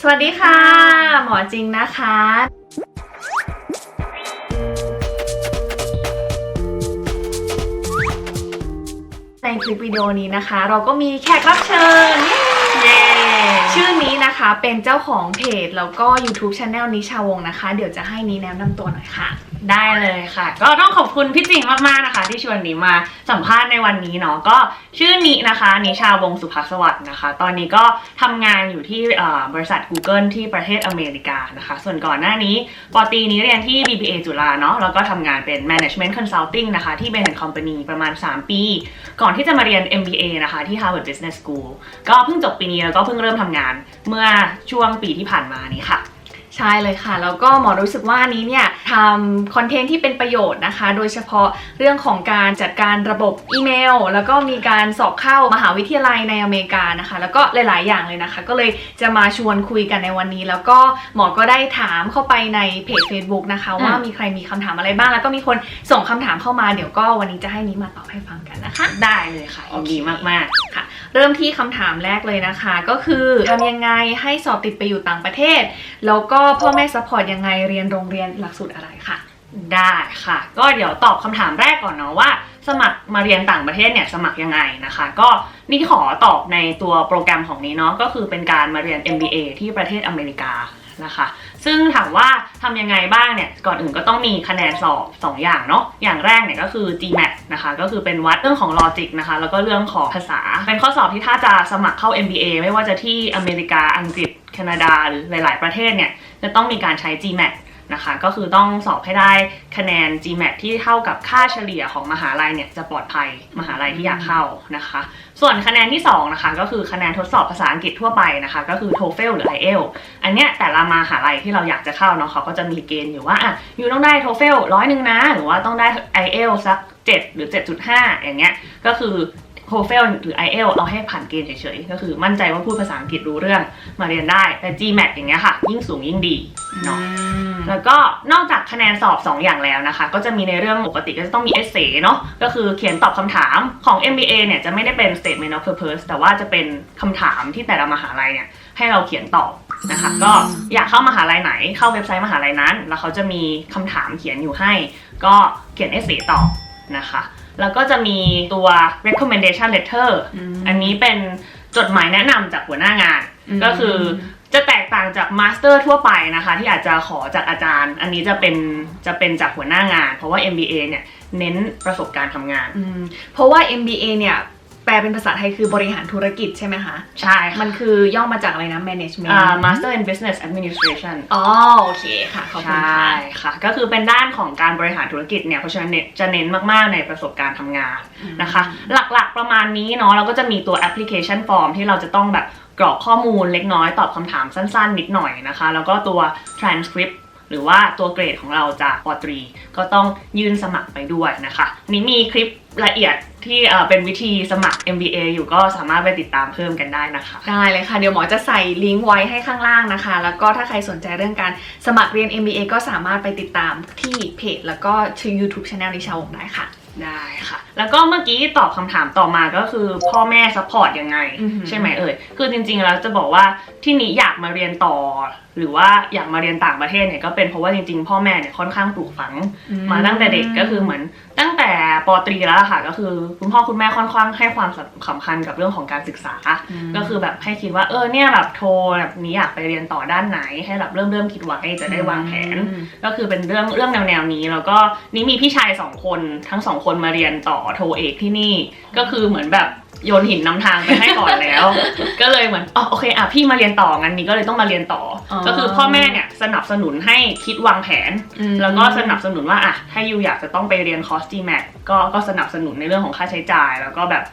สวัสดีค่ะ หมอจริงนะคะ ในคลิปวิดีโอนี้นะคะ เราก็มีแขกรับเชิญเย้ชื่อนี้นะคะเป็นเจ้าของเพจ แล้วก็ YouTube Channel นิชาวงศ์นะคะ เดี๋ยวจะให้นี้แนะนำตัวหน่อยค่ะ ได้เลยค่ะ ก็ต้องขอบคุณพี่จิงมากๆนะคะ ที่ชวนนี้มาสัมภาษณ์ในวันนี้เนาะก็ชื่อนินะคะนิชาวงสุภาสวัสดิ์นะคะ ตอนนี้ก็ทำงานอยู่ที่บริษัท Google ที่ประเทศอเมริกานะคะ ส่วนก่อนหน้านี้ปอตีนี้เรียนที่ BBA จุฬาเนาะแล้วก็ทำงานเป็น Management Consulting นะคะ ที่ b e n Company ประมาณ 3 ปี ก่อนที่จะมาเรียน MBA นะคะที่ Harvard Business School ก็เพิ่งจบปีนี้แล้วก็เพิ่งเริ่มทำงานเมื่อช่วงปีที่ผ่านมานี้ค่ะ ใช่เลยค่ะ แล้วก็หมอรู้สึกว่าอันนี้เนี่ยทำคอนเทนต์ที่เป็นประโยชน์นะคะ โดยเฉพาะเรื่องของการจัดการระบบอีเมล แล้วก็มีการสอบเข้ามหาวิทยาลัยในอเมริกานะคะ แล้วก็หลาย ๆ อย่างเลยนะคะ ก็เลยจะมาชวนคุยกันในวันนี้ แล้วก็หมอก็ได้ถามเข้าไปในเพจ Facebook นะคะ ว่ามีใครมีคำถามอะไรบ้าง แล้วก็มีคนส่งคำถามเข้ามาเดี๋ยวก็วันนี้จะให้นี้มาตอบให้ฟังกันนะคะ ได้เลยค่ะยินดีมากๆค่ะ เริ่มที่คำถามแรกเลยนะคะ ก็คือทำยังไงให้สอบติดไปอยู่ต่างประเทศ แล้วก็พ่อแม่ซัพพอร์ตยังไงเรียนโรงเรียนหลักสูตรอะไรค่ะ ได้ค่ะ ก็เดี๋ยวตอบคำถามแรกก่อนเนาะว่า สมัครมาเรียนต่างประเทศเนี่ยสมัครยังไงนะคะ ก็นี่ขอตอบในตัวโปรแกรมของนี้เนาะก็คือเป็นการมาเรียน MBA ที่ประเทศอเมริกานะคะ ซึ่งถามว่าทำยังไงบ้างเนี่ย ก่อนอื่นก็ต้องมีคะแนนสอบ2อย่างเนาะ อย่างแรกเนี่ยก็คือ GMAT นะคะ ก็คือเป็นวัดเรื่องของลอจิกนะคะ แล้วก็เรื่องของภาษา เป็นข้อสอบที่ถ้าจะสมัครเข้า MBA ไม่ว่าจะที่อเมริกา อังกฤษ แคนาดา หรือหลาย ๆ ประเทศเนี่ย จะต้องมีการใช้ GMAT นะคะ ก็คือต้องสอบให้ได้คะแนน GMAT ที่เท่ากับค่าเฉลี่ยของมหาลัยเนี่ยจะปลอดภัยมหาลัยที่อยากเข้านะคะ ส่วนคะแนนที่2นะคะก็คือคะแนนทดสอบภาษาอังกฤษทั่วไปนะคะก็คือ TOEFL หรือ IELTS อันเนี้ยแต่ละมหาลัยที่เราอยากจะเข้าเนาะเขาก็จะมีเกณฑ์อยู่ว่าอะอยู่ต้องได้ TOEFL ร้อยหนึ่งนะ หรือว่าต้องได้ IELTS สัก7หรือ 7.5 อย่างเงี้ยก็คือ TOEFL หรือ IELTS เอาให้ผ่านเกณฑ์เฉยๆ ก็คือมั่นใจว่าพูดภาษาอังกฤษรู้เรื่องมาเรียนได้ แต่ GMAT อย่างเงี้ยค่ะ ยิ่งสูงยิ่งดีเนาะแล้วก็นอกจากคะแนนสอบ 2 อย่างแล้วนะคะ ก็จะมีในเรื่องปกติก็จะต้องมีเอเซเนาะก็คือเขียนตอบคำถามของ MBA เนี่ยจะไม่ได้เป็น statement of purpose แต่ว่าจะเป็นคำถามที่แต่ละมหาลัยเนี่ยให้เราเขียนตอบนะคะก็อยากเข้ามหาลัยไหนเข้าเว็บไซต์มหาลัยนั้น แล้วเขาจะมีคำถามเขียนอยู่ให้ ก็เขียนเอเซตอบนะคะ แล้วก็จะมีตัว recommendation letter อันนี้เป็นจดหมายแนะนำจากหัวหน้างานอืมก็คือจะแตกต่างจากมาสเตอร์ทั่วไปนะคะ ที่อาจจะขอจากอาจารย์ อันนี้จะเป็นจะเป็นจากหัวหน้างาน เพราะว่า MBA เนี่ยเน้นประสบการณ์ทำงานอืมเพราะว่า MBA เนี่ย แปลเป็นภาษาไทยคือบริหารธุรกิจใช่ไหมคะ ใช่ค่ะมันคือย่อมาจากอะไรนะ management อ่า Master in Business Administration อ๋อโอเคค่ะ ขอบคุณใช่ค่ะค่ะ ก็คือเป็นด้านของการบริหารธุรกิจเนี่ย เพราะฉะนั้นเนี่ยจะเน้นมาก ๆ ในประสบการณ์ทำงานนะคะ หลักๆประมาณนี้เนาะเราก็จะมีตัวแอปพลิเคชันฟอร์มที่เราจะต้องแบบกรอกข้อมูลเล็กน้อยตอบคำถามสั้น ๆ นิดหน่อยนะคะ แล้วก็ตัว transcript หรือว่าตัวเกรดของเราจะปอตรี ก็ต้องยื่นสมัครไปด้วยนะคะ นี่มีคลิปละเอียดที่เป็นวิธีสมัคร MBA อยู่ก็สามารถไปติดตามเพิ่มกันได้นะคะ ได้เลยค่ะ เดี๋ยวหมอจะใส่ลิงก์ไว้ให้ข้างล่างนะคะ แล้วก็ถ้าใครสนใจเรื่องการสมัครเรียน MBA ก็สามารถไปติดตามที่เพจ แล้วก็ชื่อ YouTube Channel นิชาวงได้ค่ะ ได้ค่ะ แล้วก็เมื่อกี้ตอบคำถามต่อมาก็คือพ่อแม่ซัพพอร์ตยังไงอือหือใช่ไหมเอ่ยคือจริงๆแล้วจะบอกว่าที่นี้อยากมาเรียนต่อ หรือว่าอยากมาเรียนต่างประเทศเนี่ยก็เป็นเพราะว่าจริงๆ พ่อแม่เนี่ยค่อนข้างปลูกฝัง มาตั้งแต่เด็กก็คือเหมือน ตั้งแต่ปตรีแล้วอะค่ะก็คือคุณพ่อคุณแม่ค่อนข้างให้ความสำคัญกับเรื่องของการศึกษามก็คือแบบให้คิดว่าเออเนี่ยแบบโทรแบบนี้อยากไปเรียนต่อด้านไหน ให้แบบเริ่มเริ่มคิดไว้จะได้วางแผนอืมก็คือเป็นเรื่องเรื่องแนวแนวๆนี้แล้วก็นี่มีพี่ชายสองคนทั้งสองคนมาเรียนต่อโทเอกที่นี่ ก็คือเหมือนแบบโยนหินนำทางไปให้ก่อนแล้ว ก็เลยเหมือนอ๋อโอเคอะพี่มาเรียนต่องั้นนี้ก็เลยต้องมาเรียนต่อออก็คือพ่อแม่เนี่ยสนับสนุนให้คิดวางแผนอืมแล้วก็สนับสนุนว่าอะถ้ายูอยากจะต้องไปเรียนคอร์ส GMAT ก็ก็สนับสนุนในเรื่องของค่าใช้จ่าย แล้วก็แบบ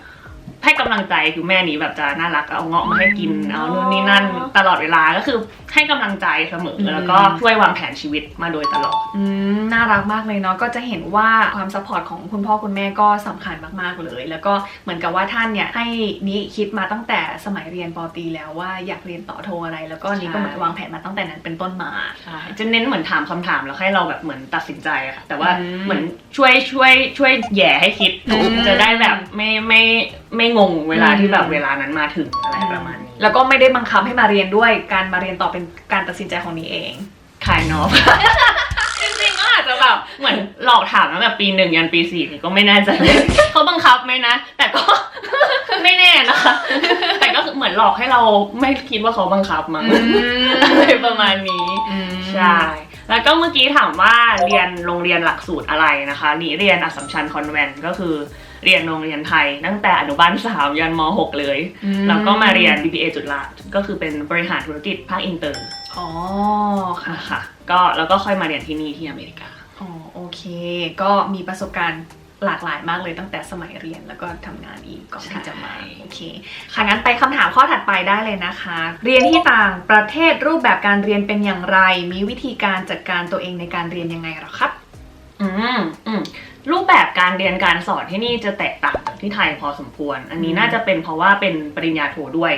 ให้กำลังใจคือแม่นี้แบบจะน่ารักเอาเงาะมาให้กินเอานู่นนี่นั่นตลอดเวลาก็คือให้กำลังใจเสมออืมแล้วก็ช่วยวางแผนชีวิตมาโดยตลอด อืมน่ารักมากเลยเนาะก็จะเห็นว่าความซัพพอร์ตของคุณพ่อคุณแม่ก็สำคัญมากๆเลย แล้วก็เหมือนกับว่าท่านเนี่ยให้นี้คิดมาตั้งแต่สมัยเรียนปอตรีแล้วว่าอยากเรียนต่อโทอะไร แล้วก็นี้ก็เหมือนวางแผนมาตั้งแต่นั้นเป็นต้นมาใช่จะเน้นเหมือนถามคำถามแล้วให้เราแบบเหมือนตัดสินใจอะค่ะแต่ว่าอืมเหมือนช่วยช่วยช่วยแหย่ให้คิดอืมจะได้แบบไม่ไม่ ไม่งงเวลาอืมที่แบบเวลานั้นมาถึงอะไรประมาณนี้แล้วก็ไม่ได้บังคับให้มาเรียนด้วยการมาเรียนต่อเป็นการตัดสินใจของนี้เองคายนอฟจริงๆก็อาจจะแบบเหมือนหลอกถามตั้งแต่ปีหนึ่งยันปีสี่ก็ไม่แน่ใจเขาบังคับไหมนะ แต่ก็ไม่แน่นะคะ แต่ก็คือเหมือนหลอกให้เราไม่คิดว่าเขาบังคับมั้งอะไรประมาณนี้ใช่แล้วก็เมื่อกี้ถามว่าเรียนโรงเรียนหลักสูตรอะไรนะคะนี่เรียนอัสสัมชัญคอนแวนต์ก็คือ เรียนโรงเรียนไทย ตั้งแต่อนุบาลสามยันมหกเลยอืมแล้วก็มาเรียน BBA จุฬาก็คือเป็นบริหารธุรกิจภาคอินเตอร์ อ๋อ ค่ะค่ะ ก็แล้วก็ค่อยมาเรียนที่นี่ที่อเมริกา อ๋อ โอเค ก็มีประสบการณ์หลากหลายมากเลยตั้งแต่สมัยเรียนแล้วก็ทำงานอีกก่อนที่จะมาใช่โอเคค่ะงั้นไปคำถามข้อถัดไปได้เลยนะคะ เรียนที่ต่างประเทศรูปแบบการเรียนเป็นอย่างไร มีวิธีการจัดการตัวเองในการเรียนยังไงหรอครับ อืมอืม รูปแบบการเรียนการสอนที่นี่จะแตกต่างจากที่ไทยพอสมควร อันนี้อืมน่าจะเป็นเพราะว่าเป็นปริญญาโทด้วย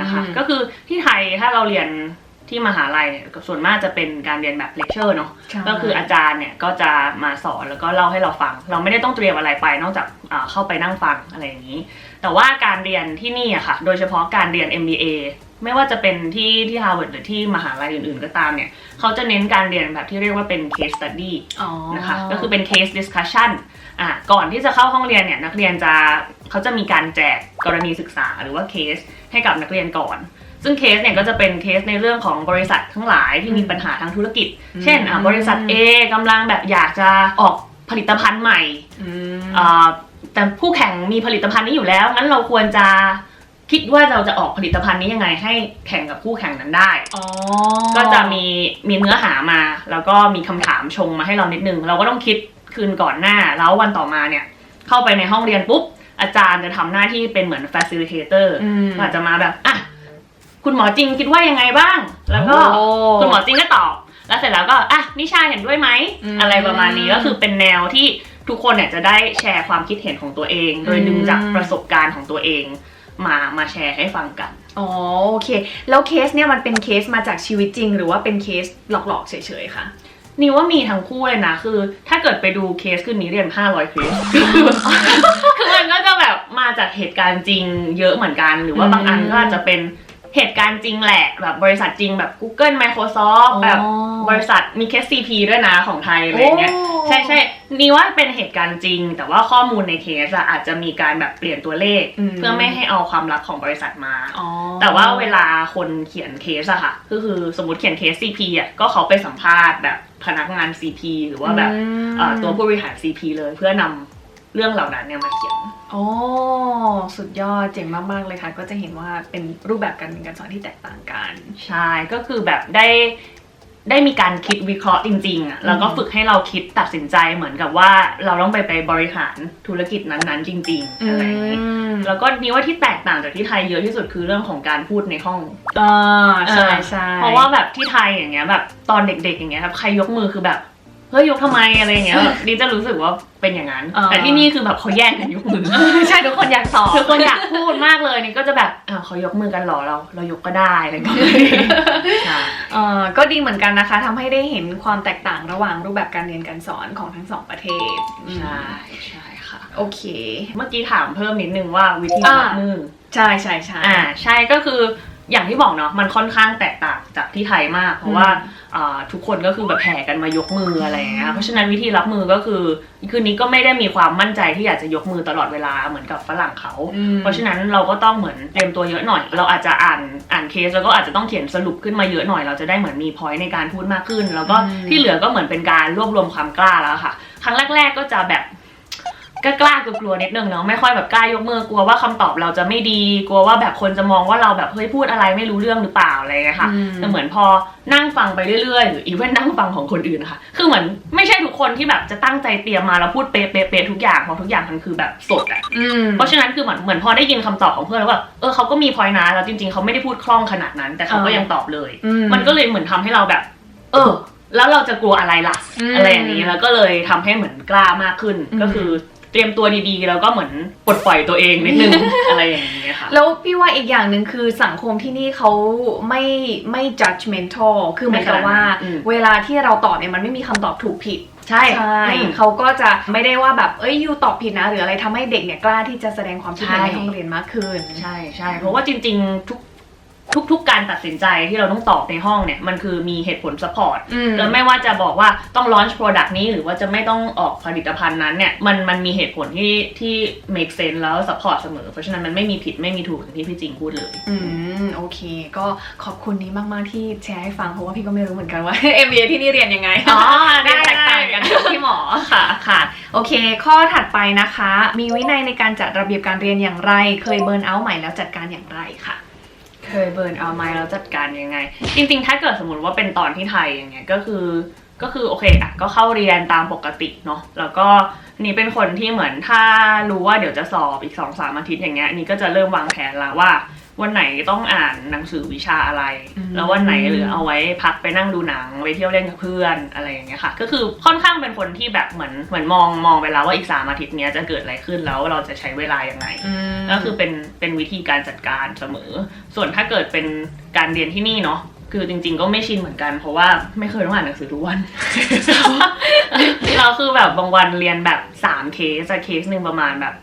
นะคะ ก็คือที่ไทยถ้าเราเรียนที่มหาลัยเนี่ยส่วนมากจะเป็นการเรียนแบบเลคเชอร์เนาะใช่ก็คืออาจารย์เนี่ยก็จะมาสอนแล้วก็เล่าให้เราฟัง เราไม่ได้ต้องเตรียมอะไรไปนอกจากอ่าเข้าไปนั่งฟังอะไรอย่างนี้ แต่ว่าการเรียนที่นี่อะค่ะ โดยเฉพาะการเรียน MBA ไม่ว่าจะเป็นที่ที่ Harvard หรือที่มหาลัยอื่นๆก็ตามเนี่ย เขาจะเน้นการเรียนแบบที่เรียกว่าเป็น case study อ๋อนะคะ ก็คือเป็น case discussion อะก่อนที่จะเข้าห้องเรียนเนี่ยนักเรียนจะเขาจะมีการแจกกรณีศึกษาหรือว่าเคสให้กับนักเรียนก่อน ซึ่งเคสเนี่ยก็จะเป็นเคสในเรื่องของบริษัททั้งหลายที่มีปัญหาทางธุรกิจ เช่นอะบริษัท A กำลังแบบอยากจะออกผลิตภัณฑ์ใหม่อืมอ่าแต่ผู้แข่งมีผลิตภัณฑ์นี้อยู่แล้วงั้นเราควรจะ คิดว่าเราจะออกผลิตภัณฑ์นี้ยังไงให้แข่งกับคู่แข่งนั้นได้ อ๋อก็จะมีมีเนื้อหามา แล้วก็มีคำถามชงมาให้เรานิดนึง เราก็ต้องคิดคืนก่อนหน้า แล้ววันต่อมาเนี่ย เข้าไปในห้องเรียนปุ๊บ อาจารย์จะทำหน้าที่เป็นเหมือน facilitator อืม ก็อาจจะมาแบบอะคุณหมอจริงคิดว่ายังไงบ้าง แล้วก็โอ้คุณหมอจริงก็ตอบ แล้วเสร็จแล้วก็อะนิชาเห็นด้วยไหมอืม อะไรประมาณนี้ก็คือเป็นแนวที่ทุกคนเนี่ยจะได้แชร์ความคิดเห็นของตัวเอง โดยดึงจากอืมประสบการณ์ของตัวเอง มามาแชร์ให้ฟังกัน อ๋อโอเค แล้วเคสเนี่ยมันเป็นเคสมาจากชีวิตจริง หรือว่าเป็นเคสหลอกๆเฉยๆคะนี่ว่ามีทั้งคู่เลยนะคือ ถ้าเกิดไปดูเคสคืนนี้เรียน 500 เคสคือมันก็จะแบบมาจากเหตุการณ์จริงเยอะเหมือนกัน หรือว่าอืมบางอันก็อาจจะเป็น เหตุการณ์จริงแหละแบบบริษัทจริงแบบ Google Microsoft อ๋อแบบบริษัทมีเคส CP ด้วยนะของไทยอะไรอย่างเงี้ยโอ้ใช่ใช่นี่ว่าเป็นเหตุการณ์จริง แต่ว่าข้อมูลในเคสอะอาจจะมีการแบบเปลี่ยนตัวเลขอืมเพื่อไม่ให้เอาความลับของบริษัทมาอ๋อแต่ว่าเวลาคนเขียนเคสอะค่ะก็คือสมมติเขียนเคส CP อะก็เขาไปสัมภาษณ์แบบพนักงาน CP หรือว่าแบบอืมเอ่อตัวผู้บริหาร CP เลยเพื่อนำ เรื่องเหล่านั้นเนี่ยมาเขียนโอ้สุดยอดเจ๋งมาก ๆ เลยค่ะ ก็จะเห็นว่าเป็นรูปแบบการเรียนการสอนที่แตกต่างกัน ใช่ก็คือแบบได้ได้มีการคิดวิเคราะห์จริงๆอะแล้วก็อืมฝึกให้เราคิดตัดสินใจเหมือนกับว่าเราต้องไปไปบริหารธุรกิจนั้นๆ จริงๆอะไรอย่างนี้มแล้วก็นี่ว่าที่แตกต่างจากที่ไทยเยอะที่สุดคือเรื่องของการพูดในห้องอ่าใช่ใช่เพราะว่าแบบที่ไทยอย่างเงี้ยแบบตอนเด็กๆอย่างเงี้ยครับใครยกมือคือแบบ เฮ้ยยกทำไมอะไรอย่างเงี้ยแบบดิจะรู้สึกว่าเป็นอย่างนั้นอ่าแต่ที่นี่คือแบบเขาแย่งกันยกมือ ใช่ทุกคนอยากตอบ คือคนอยากพูดมากเลยนี่ก็จะแบบอ้าวเขายกมือกันเหรอเรา เรายกก็ได้อะไรอย่างเงี้ยใช่เอ่อก็ดีเหมือนกันนะคะทำให้ได้เห็นความแตกต่างระหว่างรูปแบบการเรียนการสอนของทั้งสองประเทศอืมใช่ใช่ค่ะ โอเค เมื่อกี้ถามเพิ่มนิดนึงว่าวิธีอ่า รับมือ ใช่ใช่ใช่ อ่าใช่ก็คือ อย่างที่บอกเนาะมันค่อนข้างแตกต่างจากที่ไทยมาก เพราะว่าอ่าทุกคนก็คือแบบแห่กันมายกมืออะไรอย่างเงี้ยเพราะฉะนั้นวิธีรับมือก็คือคืนนี้ก็ไม่ได้มีความมั่นใจที่อยากจะยกมือตลอดเวลาเหมือนกับฝรั่งเขาอืมเพราะฉะนั้นเราก็ต้องเหมือนเตรียมตัวเยอะหน่อย เราอาจจะอ่านอ่านเคสแล้วก็อาจจะต้องเขียนสรุปขึ้นมาเยอะหน่อย เราจะได้เหมือนมีพอยต์ในการพูดมากขึ้น แล้วก็อืมที่เหลือก็เหมือนเป็นการรวบรวมความกล้าแล้วค่ะ ครั้งแรก ๆ ก็จะแบบ ก็กล้ากลัวๆนิดนึงเนาะไม่ค่อยแบบกล้ายกมือกลัวว่าคำตอบเราจะไม่ดี กลัวว่าแบบคนจะมองว่าเราแบบเฮ้ยพูดอะไรไม่รู้เรื่องหรือเปล่าอะไรเงี้ยค่ะอืมแต่เหมือนพอนั่งฟังไปเรื่อยๆหรืออีเวนนั่งฟังของคนอื่นนะคะคือเหมือนไม่ใช่ทุกคนที่แบบจะตั้งใจเตรียมมาแล้วพูดเป๊ะๆๆทุกอย่างเพราะทุกอย่างมันคือแบบสดอะอืมเพราะฉะนั้นคือเหมือนเหมือนพอได้ยินคำตอบของเพื่อนแล้วแบบเออเขาก็มีพอยนะแล้วจริง ๆเขาไม่ได้พูดคล่องขนาดนั้น แต่เขาก็ยังตอบเลยอืมมันก็เลยเหมือนทำให้เราแบบ เออแล้วเราจะกลัวอะไรล่ะอืมอะไรอย่างนี้แล้วก็เลยทำให้เหมือนกล้ามากขึ้นอืมก็คือ เตรียมตัวดีๆ แล้วก็เหมือนปลดปล่อยตัวเองนิดนึง อะไรอย่างนี้ค่ะ แล้วพี่ว่าอีกอย่างหนึ่งคือสังคมที่นี่เขาไม่ไม่ judgmental คือเหมือนกับว่าอืม เวลาที่เราตอบเนี่ยมันไม่มีคำตอบถูกผิด ใช่ใช่อืม เขาก็จะไม่ได้ว่าแบบเอ้ยยูตอบผิดนะ หรืออะไรทำให้เด็กเนี่ยกล้าที่จะแสดงความคิดเห็นใช่ในห้องเรียนมากขึ้น ใช่ใช่เพราะว่าจริง ๆ ทุก ทุกๆ การตัดสินใจที่เราต้องตอบในห้องเนี่ย มันคือมีเหตุผลสปอร์ตอืมแล้วไม่ว่าจะบอกว่าต้อง launch product นี้ หรือว่าจะไม่ต้องออกผลิตภัณฑ์นั้นเนี่ย มันมันมีเหตุผลที่ที่ make sense แล้ว support เสมอ เพราะฉะนั้นมันไม่มีผิดไม่มีถูกอย่างที่พี่จริงพูดเลย อืม โอเค ก็ขอบคุณนี้มาก ๆ ที่แชร์ให้ฟัง เพราะว่าพี่ก็ไม่รู้เหมือนกันว่า MBA ที่นี่เรียนยังไง อ๋อเรียนแตกต่างกันกับพี่หมอค่ะค่ะ โอเค ข้อถัดไปนะคะ มีวินัยในการจัดระเบียบการเรียนอย่างไร เคยเบิร์นเอาท์ใหม่แล้วจัดการอย่างไรค่ะ เคยเบิร์นเอาไหมแล้วจัดการยังไง จริง ๆ ถ้าเกิดสมมติว่าเป็นตอนที่ไทยอย่างเงี้ยก็คือก็คือโอเคอะก็เข้าเรียนตามปกติเนาะแล้วก็นี่เป็นคนที่เหมือนถ้ารู้ว่าเดี๋ยวจะสอบอีกสองสามอาทิตย์อย่างเงี้ยนี่ก็จะเริ่มวางแผนละว่า วันไหนต้องอ่านหนังสือวิชาอะไรอืมแล้ววันไหนเหลือเอาไว้พักไปนั่งดูหนังไปเที่ยวเล่นกับเพื่อนอะไรอย่างเงี้ยค่ะ ก็คือค่อนข้างเป็นคนที่แบบเหมือนเหมือนมองมองไปแล้วว่าอีกสามอาทิตย์เนี้ยจะเกิดอะไรขึ้นแล้วเราจะใช้เวลายังไงก็คือเป็นเป็นวิธีการจัดการเสมอ ส่วนถ้าเกิดเป็นการเรียนที่นี่เนาะคือจริงๆก็ไม่ชินเหมือนกันเพราะว่าไม่เคยต้องอ่านหนังสือทุกวัน เราคือแบบบางวันเรียนแบบ3เคสอะเคสหนึ่งประมาณแบบ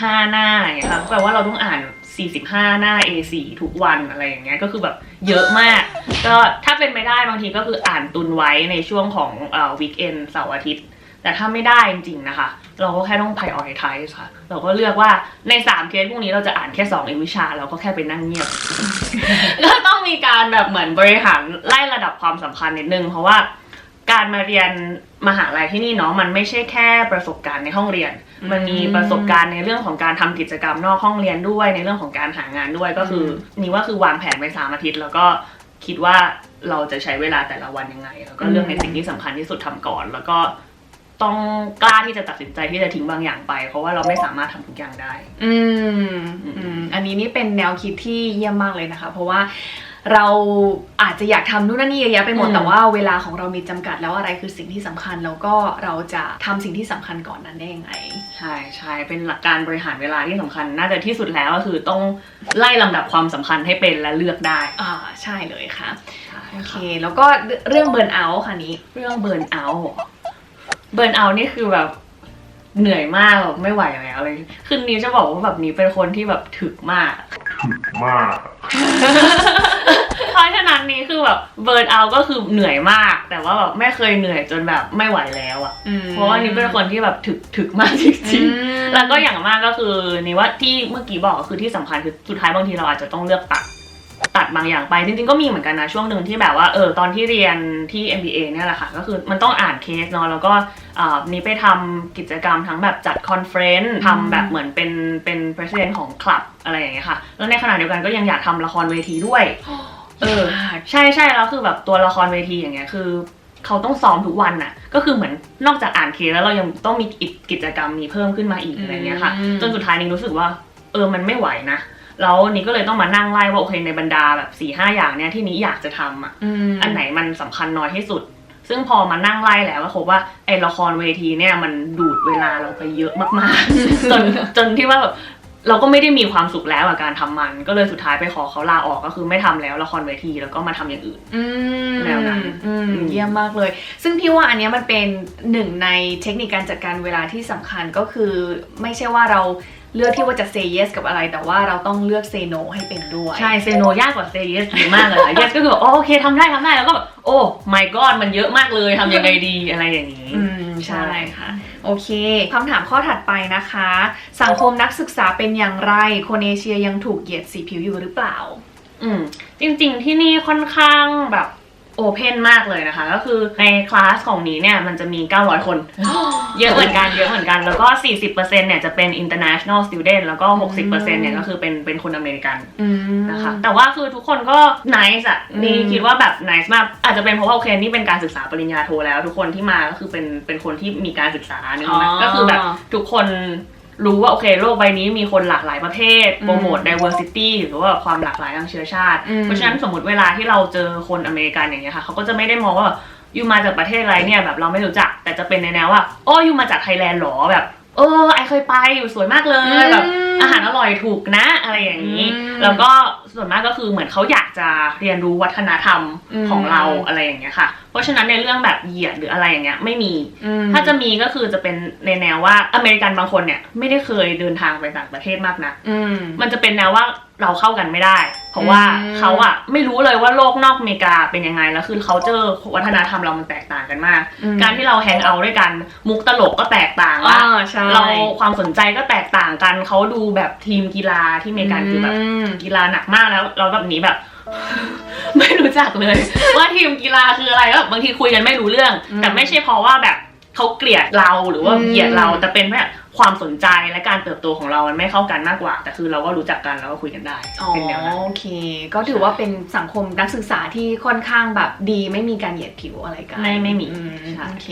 15 หน้าอย่างเงี้ยค่ะแปลว่าเราต้องอ่าน 45 หน้า A4 ทุกวันอะไรอย่างเงี้ยก็คือแบบเยอะมาก ก็ถ้าเป็นไม่ได้บางทีก็คืออ่านตุนไว้ในช่วงของเอ่อวีคเอนเสาร์อาทิตย์ แต่ถ้าไม่ได้จริงๆนะคะ เราก็แค่ต้อง prioritize ค่ะ เราก็เลือกว่าใน 3 เคสพวกนี้เราจะอ่านแค่2เอกวิชาเราก็แค่ไปนั่งเงียบ ก็ต้องมีการแบบเหมือนบริหารไล่ระดับความสำคัญนิดนึงเพราะว่า การมาเรียนมหาลัยที่นี่เนาะมันไม่ใช่แค่ประสบการณ์ในห้องเรียนอืมมันมีประสบการณ์ในเรื่องของการทำกิจกรรมนอกห้องเรียนด้วยในเรื่องของการหางานด้วยก็คืออนี่ว่าคือวางแผนไปสามอาทิตย์ แล้วก็คิดว่าเราจะใช้เวลาแต่ละวันยังไง แล้วก็เลือกในสิ่งที่สำคัญที่สุดทำก่อน แล้วก็ต้องกล้าที่จะตัดสินใจที่จะทิ้งบางอย่างไป เพราะว่าเราไม่สามารถทำทุกอย่างได้อืมอืมอันนี้นี่เป็นแนวคิดที่เยี่ยมมากเลยนะคะ เพราะว่า เราอาจจะอยากทำนู่นนั่นนี่เยอะแยะไปหมด อืม แต่ว่าเวลาของเรามีจำกัดแล้วอะไรคือสิ่งที่สำคัญ แล้วก็เราจะทำสิ่งที่สำคัญก่อนนั้นได้ยังไง ใช่ใช่เป็นหลักการบริหารเวลาที่สำคัญ น่าจะที่สุดแล้วก็คือต้องไล่ลำดับความสำคัญให้เป็นและเลือกได้อ่าใช่เลยค่ะใช่โอเคค่ะแล้วก็เรื่องเบิร์นเอาท์ค่ะนี้ เรื่องเบิร์นเอาท์เบิร์นเอาท์นี่คือแบบเหนื่อยมากแบบไม่ไหวแล้วเลยคือนี้จะบอกว่าแบบนี้เป็นคนที่แบบถึกมาก มาก เพราะฉะนั้นนี้คือแบบเบิร์นเอาท์ก็คือเหนื่อยมาก แต่ว่าแบบไม่เคยเหนื่อยจนแบบไม่ไหวแล้วอะอืมเพราะว่านี่เป็นคนที่แบบถึกถึกมากจอืริงมๆแล้วก็อย่างมากก็คือนี่ว่าที่เมื่อกี้บอกก็คือที่สำคัญคือสุดท้ายบางทีเราอาจจะต้องเลือกตัดตัดบางอย่างไปจริงๆก็มีเหมือนกันนะช่วงหนึ่งที่แบบว่าเออตอนที่เรียนที่ MBA เนี่ยแหละค่ะก็คือมันต้องอ่านเคสเนาะแล้วก็อ่านี่ไปทำกิจกรรมทั้งแบบจัดคอนเฟรนซ์ทำแบบเหมือนเป็นเป็น president ของคลับอะไรอย่างเงี้ยค่ะ แล้วในขณะเดียวกันก็ยังอยากทำละครเวทีด้วย เออ ใช่ใช่แล้วคือแบบตัวละครเวทีอย่างเงี้ยคือเขาต้องซ้อมทุกวันน่ะ ก็คือเหมือนนอกจากอ่านเคสแล้วเรายังต้องมีอีกกิจกรรมมีเพิ่มขึ้นมาอีกอะไรเงี้ยค่ะอืมจนสุดท้ายนิ้งรู้สึกว่า เออมันไม่ไหวนะแล้วนี่ก็เลยต้องมานั่งไล่ว่าโอเคในบรรดาแบบสี่ห้าอย่างเนี้ยที่นี้อยากจะทำอะมอันไหนมันสำคัญน้อยที่สุด ซึ่งพอมานั่งไล่แล้วก็พบว่าไอละครเวทีเนี่ยมันดูดเวลาเราไปเยอะมากๆจนจนที่ว่าแบบ เราก็ไม่ได้มีความสุขแล้วกับการทำมัน ก็เลยสุดท้ายไปขอเขาลาออกก็คือไม่ทำแล้วละครเวทีแล้วก็มาทำอย่างอื่นอืมแนวนั้นอืมอืมเยี่ยมมากเลย ซึ่งพี่ว่าอันเนี้ยมันเป็นหนึ่งในเทคนิคการจัดการเวลาที่สำคัญก็คือไม่ใช่ว่าเรา เลือกที่ว่าจะ say yes กับอะไร แต่ว่าเราต้องเลือก say no ให้เป็นด้วย ใช่เซโนยากกว่าเซเยสดีมากเลยค่ะเยสก็คือแบบโอโอเคทำได้ทำได้แล้วก็แบบโอ้ my god มันเยอะมากเลยทำยังไงดีอะไรอย่างนี้อืมใช่ค่ะโอเคคำถามข้อถัดไปนะคะ สังคมนักศึกษาเป็นอย่างไร คนเอเชียยังถูกเหยียดสีผิวอยู่หรือเปล่า อืมจริง ๆ ที่นี่ค่อนข้างแบบ โอเพนมากเลยนะคะ ก็คือในคลาสของนี้เนี่ยมันจะมี 900 คน เยอะเหมือนกันเยอะเหมือนกัน แล้วก็ 40%เนี่ยจะเป็น international student แล้วก็ 60%เนี่ยก็คือเป็นเป็นคนอเมริกันอืมนะคะ แต่ว่าคือทุกคนก็ nice อะอืมนี่คิดว่าแบบ nice มาก อาจจะเป็นเพราะว่าโอเคนี่เป็นการศึกษาปริญญาโทแล้ว ทุกคนที่มาก็คือเป็นเป็นคนที่มีการศึกษาเนกอะไหมก็คือแบบทุกคน รู้ว่าโอเคโลกใบนี้มีคนหลากหลายประเภทอืมโปรโมท diversity หรือว่าความหลากหลายทางเชื้อชาติอืมเพราะฉะนั้นสมมติเวลาที่เราเจอคนอเมริกันอย่างเงี้ยค่ะเขาก็จะไม่ได้มองว่าอยู่มาจากประเทศอะไรเนี่ยแบบเราไม่รู้จัก แต่จะเป็นในแนวว่าโอ้อยู่มาจากไทยแลนด์หรอแบบ เออไอเคยไปอยู่สวยมากเลยแบบ อาหารอร่อยถูกนะ อะไรอย่างนี้อืมแล้วก็ส่วนมากก็คือเหมือนเขาอยากจะเรียนรู้วัฒนธรรมอืมของเราอะไรอย่างเงี้ยค่ะ เพราะฉะนั้นในเรื่องแบบเหยียดหรืออะไรอย่างเงี้ยไม่มีอืมถ้าจะมีก็คือจะเป็นในแนวว่าอเมริกันบางคนเนี่ยไม่ได้เคยเดินทางไปต่างประเทศมากนะอืมมันจะเป็นแนวว่าเราเข้ากันไม่ได้ เพราะว่าอืมเขาอะไม่รู้เลยว่าโลกนอกอเมริกาเป็นยังไงแล้วคือเขาเจอวัฒนธรรมเรามันแตกต่างกันมากอืมการที่เราแฮงเอาท์ด้วยกันมุกตลกก็แตกต่างอ่าละใช่เราความสนใจก็แตกต่างกันเขาดูแบบทีมกีฬาที่อเมริกันคือแบบมกีฬาหนักมากแล้ว เราแบบนี้แบบ ไม่รู้จักเลย ว่าทีมกีฬาคืออะไรก็บางทีคุยกันไม่รู้เรื่องอืมแต่ไม่ใช่เพราะว่าแบบ เขาเกลียดเราหรือว่าอืมเหยียดเราแต่เป็นแบบความสนใจและการเติบโตของเรา มันไม่เข้ากันมากกว่า แต่คือเราก็รู้จักกันแล้วก็คุยกันได้อ๋อเป็นแนวนั้นโอเค ก็ถือว่าเป็นสังคมนักศึกษาที่ค่อนข้างแบบดีไม่มีการเหยียดผิวอะไรกัน ไม่ไม่มีอืใช่โอเค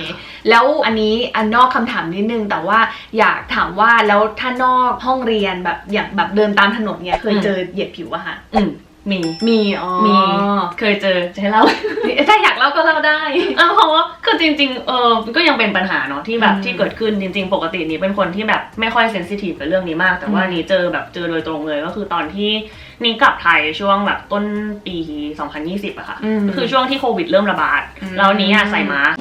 แล้วอันนี้อันนอกคำถามนิดนึง แต่ว่าอยากถามว่าแล้วถ้านอกห้องเรียนแบบอย่างแบบเดินตามถนนเนี่ยเคยเจอเหยียดผิวอะคะอื มมีมีอ๋อมีเคยเจอจะให้เล่า ถ้าอยากเล่าก็เล่าได้เออเพราะว่าคือจริง ๆ เออก็ยังเป็นปัญหาเนาะที่แบบอืมที่เกิดขึ้นจริง ๆ ปกตินี้เป็นคนที่แบบไม่ค่อยเซนซิทีฟกับเรื่องนี้มาก แต่ว่าอืมนี้เจอแบบเจอโดยตรงเลยก็คือตอนที่นี่กลับไทยช่วงแบบต้นปี 2020อะค่ะอืมก็คือช่วงที่โควิดเริ่มระบาดอืมแล้วนี้อะใส่มาสก์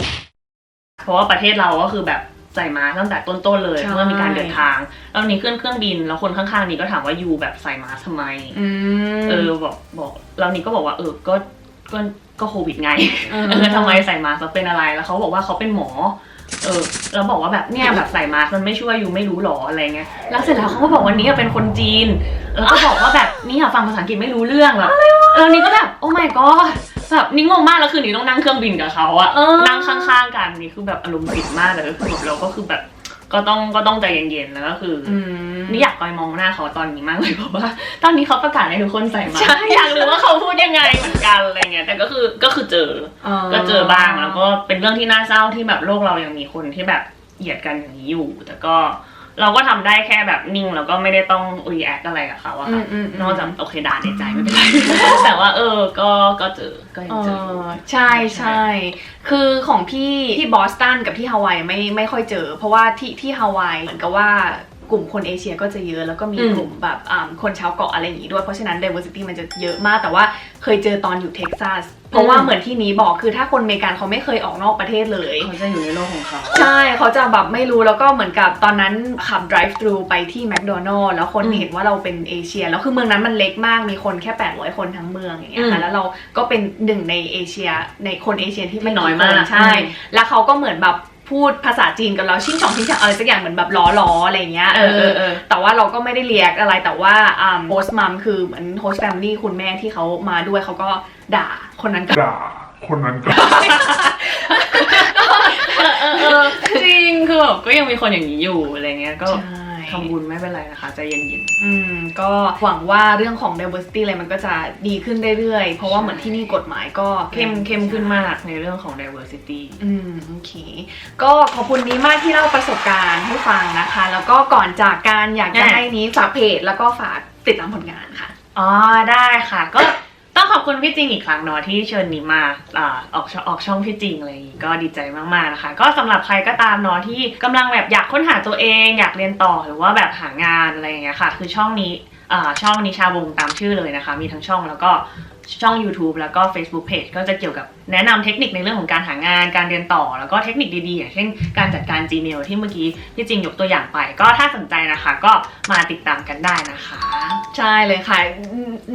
เพราะว่าประเทศเราก็คือแบบ ใส่มาสก์ตั้งแต่ต้นๆเลยใช่เมื่อมีการเดินทางแล้วนี้ขึ้นเครื่องบิน แล้วคนข้างๆนี้ก็ถามว่ายูแบบใส่มาสก์ทำไมอืมเออบอกบอกแล้วนี้ก็บอกว่าเออก็ก็ก็โควิดไงเออเออทำไมใส่มาสก์แล้วเป็นอะไรแล้วเขาบอกว่าเขาเป็นหมอ เออแล้วบอกว่าแบบเนี่ยแบบใส่มาสก์มันไม่ช่วยอยู่ไม่รู้หรออะไรเงี้ยแล้วเสร็จแล้วเขาก็บอกว่านี่เป็นคนจีนแล้วก็บอกว่าแบบนี่อะฟังภาษาอังกฤษไม่รู้เรื่องแบบแล้วนี่ก็แบบโอ้ my god แบบนี่งงมากแล้วคือนี่ต้องนั่งเครื่องบินกับเขาอะเออ นั่งข้างๆกันนี่คือแบบอารมณ์ผิดมากแต่ก็คือแบบเราก็คือแบบก็ต้องก็ต้องใจเย็นๆแล้วก็คือออืมนี่อยากไปมองหน้าเขาตอนนี้มากเลยเพราะว่า ตอนนี้เขาประกาศให้ทุกคนใส่มาใช่ อยากรู้ว่าเขาพูดยังไงเหมือนกันอะไรเงี้ยแต่ก็คือก็คือเจอ ก็เจอบ้างแล้วก็เป็นเรื่องที่น่าเศร้าที่แบบโลกเรายังมีคนที่แบบเหยียดกันอย่างนี้อยู่ แต่ก็ เราก็ทำได้แค่แบบนิ่งแล้วก็ไม่ได้ต้องรีแอคอะไรกับเขาอะค่ะอืมอืมอืมนอกจากโอเคด่าในใจไม่เป็นไรแต่ว่าเออก็ก็เจอก็ยังเอเจออใช่ใช่คือของพี่ที่บอสตันกับที่ฮาวายไม่ไม่ค่อยเจอ เพราะว่าที่ที่ฮาวายเหมือนกับว่า กลุ่มคนเอเชียก็จะเยอะแล้วก็มีอืมกลุ่มแบบอ่าคนชาวเกาะอะไรอย่างงี้ด้วย เพราะฉะนั้น diversity มันจะเยอะมาก แต่ว่าเคยเจอตอนอยู่เท็กซัสเพราะว่าเหมือนที่นี้บอกคือถ้าคนอเมริกันเขาไม่เคยออกนอกประเทศเลยเขาจะอยู่ในโลกของเขาใช่เขาจะแบบไม่รู้แล้วก็เหมือนกับตอนนั้นขับ drive thru ไปที่แมคโดนัลล์แล้วคนอืมเห็นว่าเราเป็นเอเชีย แล้วคือเมืองนั้นมันเล็กมากมีคนแค่ 800 คนทั้งเมืองอย่างเงี้ยอืค่ะมแล้วเราก็เป็นหนึ่งในเอเชียในคนเอเชียที่ไม่น้อยมากคนใช่อืมแล้วเขาก็เหมือนแบบ พูดภาษาจีนกับเราชิ่งชองชิ่งชังอะไรสักอย่างเหมือนแบบล้อล้อๆอะไรเงี้ยเออเออเออแต่ว่าเราก็ไม่ได้เรียกอะไรแต่ว่าอ่าโฮสต์มัมคือเหมือนโฮสต์แฟมิลี่คุณแม่ที่เขามาด้วยเขาก็ด่าคนนั้นก็ด่าคนนั้นก็เออเออจริงคือแบบก็ยังมีคนอย่างนี้อยู่อะไรเงี้ยก็ใช่ ทำบุญไม่เป็นไรนะคะใจเย็นอืมก็หวังว่าเรื่องของ diversity อะไรมันก็จะดีขึ้นเรื่อยๆ เพราะว่าเหมือนที่นี่กฎหมายก็ๆเข้มเข้มขึ้นมากในเรื่องของ diversity อืมโอเค ก็ขอบคุณนี้มากที่เล่าประสบการณ์ให้ฟังนะคะ แล้วก็ก่อนจากการอยากจะอะ ให้นี้ฝากเพจแล้วก็ฝากติดตามผลงานค่ะ อ๋อได้ค่ะ ก็ ต้องขอบคุณพี่จริงอีกครั้งเนาะที่เชิญนี้มาอออกช่องอกช่องพี่จริงอะไรอย่างงี้ก็ดีใจมากๆนะคะ ก็สำหรับใครก็ตามเนาะที่กำลังแบบอยากค้นหาตัวเอง อยากเรียนต่อหรือว่าแบบหางานอะไรอย่างเงี้ยค่ะ คือช่องนี้ ช่องนิชาวงตามชื่อเลยนะคะ มีทั้งช่องแล้วก็ช่อง YouTube แล้วก็ Facebook Page ก็จะเกี่ยวกับแนะนำเทคนิคในเรื่องของการหางาน การเรียนต่อ แล้วก็เทคนิคดีๆ อย่างเช่นการจัดการ Gmail ที่เมื่อกี้พี่จริงยกตัวอย่างไป ก็ถ้าสนใจนะคะ ก็มาติดตามกันได้นะคะ ใช่เลยค่ะ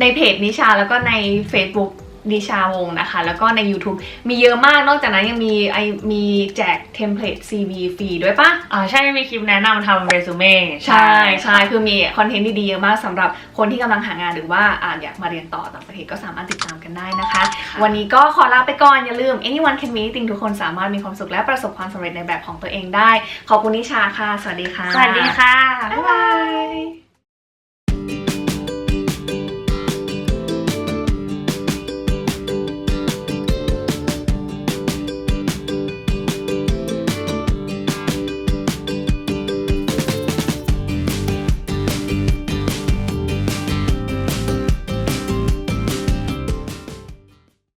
ในเพจนิชาแล้วก็ใน Facebook ดิชาวงศ์นะคะ แล้วก็ใน YouTube มีเยอะมากนอกจากนั้นยังมีไอมีแจกเทมเพลต CV ฟรีด้วยปะอ่าใช่มีคลิปแนะนำทำเรซูเม่ใช่ใช่คือมีคอนเทนต์ดีๆเยอะมากสำหรับคนที่กำลังหางานหรือว่าอ่าอยากมาเรียนต่อต่างประเทศก็สามารถติดตามกันได้นะคะ วันนี้ก็ขอลาไปก่อนอย่าลืม anyone can be anything ทุกคนสามารถมีความสุขและประสบความสำเร็จในแบบของตัวเองได้ ขอบคุณนิชาค่ะ สวัสดีค่ะ สวัสดีค่ะ บ๊ายบาย